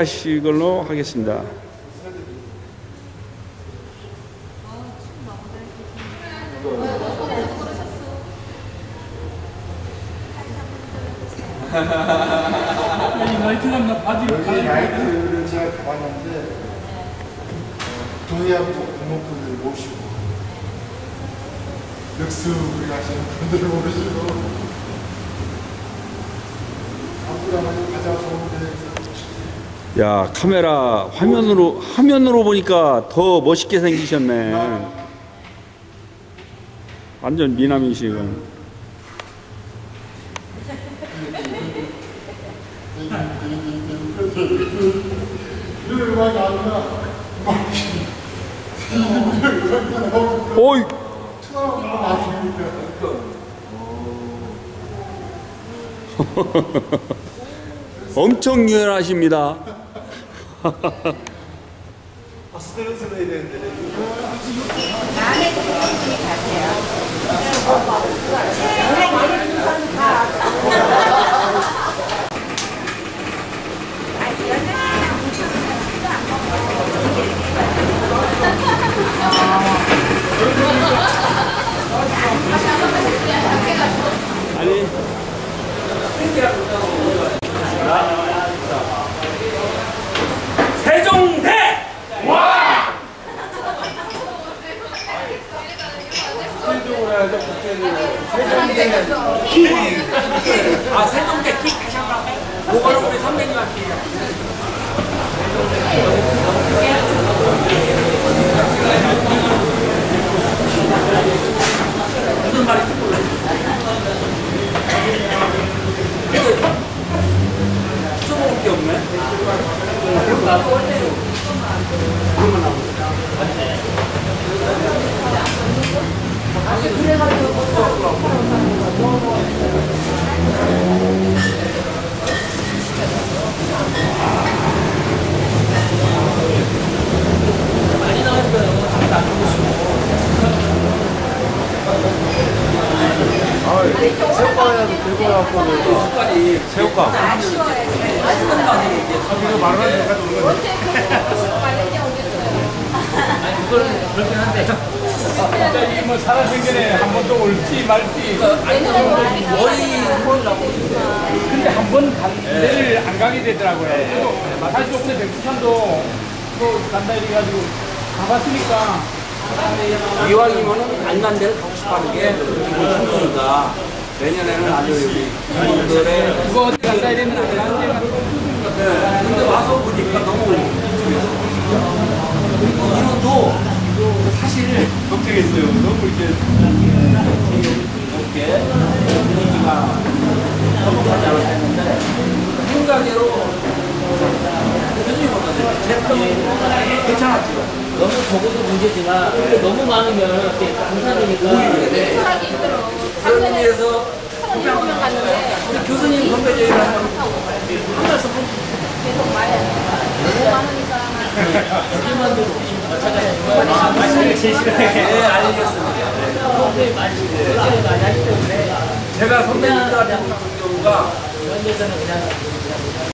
하시 걸로 하겠습니다. 모시고 늑수를 하시는 분들 모시고 좋은 데에서 야 카메라 화면으로 화면으로 보니까 더 멋있게 생기셨네. 완전 미남이시군. 오이 엄청 유연하십니다. 아니 세종대 아 세종대 킥 다시 한번 할까요? 그거는 우리 선배님한테 무슨 말인지 몰라요. 써먹을 게 없네 새우깡이라도 들고 색깔이 새우깡 아니에요. 이게 이거 말을 하는 데가 오는 거지 그거는 그렇긴 한데. 갑자기 뭐 살아생전에 한 번 더 올지 말지. 머리 홀라고 근데 한번 간대를 안 가게 되더라고요. 저도 사실 요번에 백두산도 또 간다 이래가지고 가봤으니까. 이왕이면은 안난 데를 가고 싶어 하는 게 충분이다 내년에는 아주 여기 분들의 그거 어디 간다 이랬는데 안 네, 근데 와서 보니까 너무 이런도 걱정했어요 너무 이렇게 이렇게 분위기가 행복하지 않았는데 생각대로 교수님 어떠세요? 제품 괜찮았죠? 너무 적어도 문제지만 근데 너무 많으면 이렇게 하기 힘들어. 그런 의미에서 300명 갔는데 우리 교수님 선배님이랑 한 말씀 계속 말해야 돼. 너무 많으니까 아, 말씀을 네, 알겠습니다. 많이 하기 때문에 제가 선배님들한테 하는 경우가 그냥